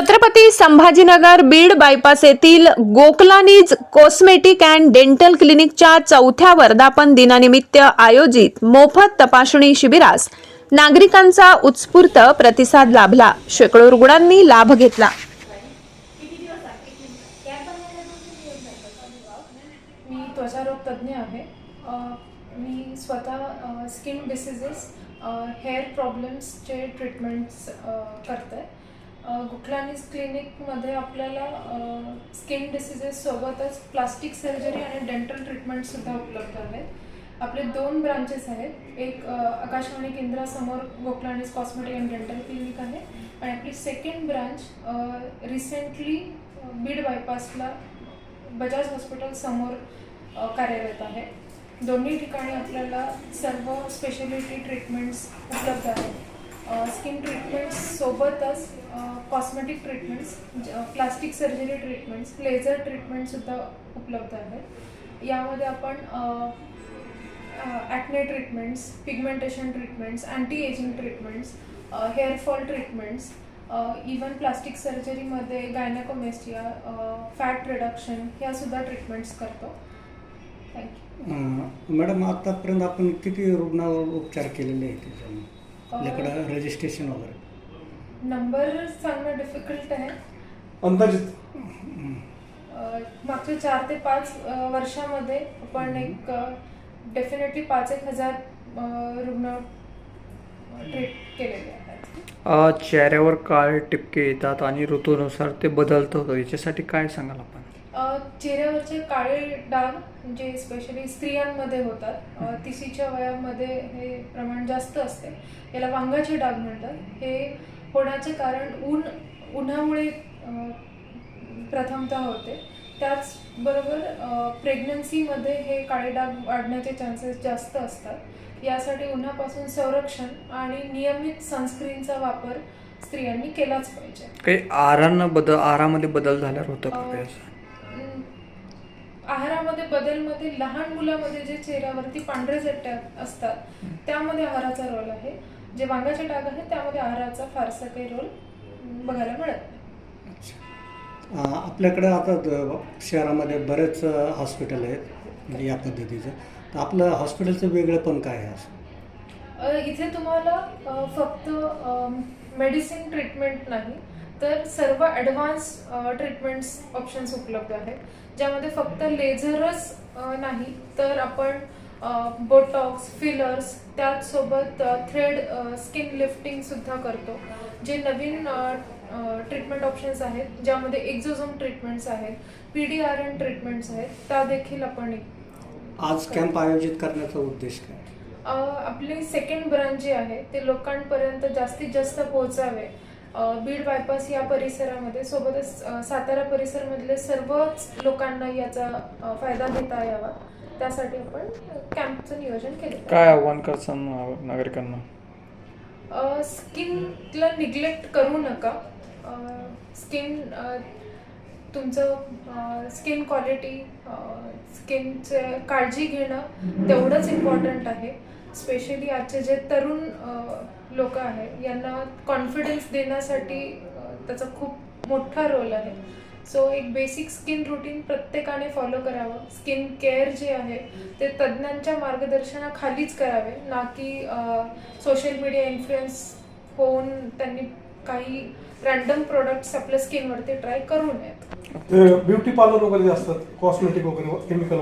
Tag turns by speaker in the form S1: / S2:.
S1: Chhatrapati Sambhajinagar Beed bypass येथील गोकलानीज cosmetic and dental क्लिनिकच्या चौथ्या वर्धापन दिनानिमित्त आयोजित मोफत तपासणी शिबिरास नागरिकांचा उत्स्फूर्त प्रतिसाद लाभला. शेकडो रुग्णांनी लाभ घेतला.
S2: मी त्वचारोग तज्ज्ञ आहे. मी स्वतः स्किन डिसिजेस हेअर प्रॉब्लेम्सचे ट्रीटमेंट्स करते. गुटलानीस क्लिनिकमध्ये आपल्याला स्किन डिसिजेससोबतच प्लास्टिक सर्जरी आणि डेंटल ट्रीटमेंटसुद्धा उपलब्ध आहेत. आपले दोन ब्रांचेस आहेत. एक Akashvani केंद्रासमोर Goklanis cosmetic and dental clinic आहे आणि आपली सेकंड ब्रांच रिसेंटली बीड बायपासला बजाज हॉस्पिटल समोर कार्यरत आहे. दोन्ही ठिकाणी आपल्याला सर्व स्पेशलिटी ट्रीटमेंट्स उपलब्ध आहेत. स्किन ट्रीटमेंट्स सोबतच cosmetic treatments plastic surgery treatments laser ट्रीटमेंटसुद्धा उपलब्ध आहेत. यामध्ये आपण acne treatments pigmentation treatments anti ageing treatments hair fall treatments even plastic सर्जरीमध्ये gynaecomastia fat reduction ह्यासुद्धा ट्रीटमेंट्स करतो. थँक्यू
S3: मॅडम आतापर्यंत आपण किती रुग्णावर उपचार केलेले आहेत त्याच्यामध्ये? आपल्याकडं रजिस्ट्रेशन वगैरे.
S2: नंबर सांगणं डिफिकल्ट आहे.
S4: अंदाजित.
S2: अ, मागच्या चार ते पाच अ, वर्षामध्ये आपण एक डेफिनेटली पाच एक हजार अ, रुग्ण ट्रीट केलेले आहेत.
S5: अ, चेहऱ्यावर काळे टिपके येतात आणि ऋतूनुसार ते बदलत होतं. याच्यासाठी काय सांगाल आपण?
S2: अ, चेहऱ्यावरचे काळे डाग जे स्पेशली स्त्रियांमध्ये होतात अ, तिशीच्या वयामध्ये हे प्रमाण जास्त असते. याला वांगाचे डाग म्हणतात. हे होण्याचे कारण ऊन उन्हामुळे प्रथमतः होते. त्याचबरोबर प्रेग्नन्सीमध्ये हे काळे डाग वाढण्याचे चान्सेस जास्त असतात. यासाठी उन्हापासून संरक्षण आणि नियमित सनस्क्रीनचा वापर स्त्रियांनी केलाच पाहिजे.
S5: काही आहारानं बदल आहारामध्ये बदल झाल्यावर होतं
S2: आहारामध्ये बदलमध्ये लहान मुलामध्ये जे चेहऱ्यावरती पांढरे चट्ट्या असतात त्यामध्ये आहाराचा रोल आहे. जे वांगाचे डाग आहेत त्यामध्ये आहाराचा फारसा काही रोल बघायला मिळत
S3: आपल्याकडं आता शहरामध्ये बरेच हॉस्पिटल आहेत म्हणजे या पद्धतीचं. तर आपलं हॉस्पिटलचं वेगळं पण काय आहे असं?
S2: इथे तुम्हाला फक्त मेडिसिन ट्रीटमेंट नाही. तर सर्व ॲडव्हान्स ट्रीटमेंट्स ऑप्शन्स उपलब्ध आहेत. ज्यामध्ये फक्त लेझरच नाही तर आपण बोटॉक्स फिलर्स त्याचसोबत थ्रेड स्किन लिफ्टिंग सुद्धा करतो. जे नवीन ट्रीटमेंट ऑप्शन्स आहेत ज्यामध्ये एक्झोझोम ट्रीटमेंट्स आहेत P D R N treatments आहेत त्या देखील आपण
S3: आज कॅम्प आयोजित करण्याचा उद्देश काय?
S2: आपली सेकंड ब्रांच जी आहे ते लोकांपर्यंत जास्तीत जास्त पोहोचावे. बीड बायपास या परिसरामध्ये सोबतच सातारा परिसरमधले सर्वच लोकांना याचा फायदा घेता यावा. त्यासाठी आपण कॅम्पचं नियोजन केलं
S5: काय आव्हान करसान नागरिकांना?
S2: स्किनला निग्लेक्ट करू नका. स्किन तुमचं स्किन क्वालिटी स्किनचे काळजी घेणं तेवढंच इम्पॉर्टंट आहे. स्पेशली आजचे जे तरुण लोक आहेत यांना कॉन्फिडन्स देण्यासाठी त्याचा खूप मोठा रोल आहे. सो एक बेसिक स्किन रुटीन प्रत्येकाने फॉलो करावं. स्किन केअर जे आहे ते तज्ज्ञांच्या मार्गदर्शनाखालीच करावे. ना की सोशल मीडिया इन्फ्लुएन्स होऊन त्यांनी काही रॅन्डम प्रोडक्ट्स आपल्या स्किनवरती ट्राय करू नयेत.
S4: ब्युटी पार्लर वगैरे असतात कॉस्मेटिक वगैरे केमिकल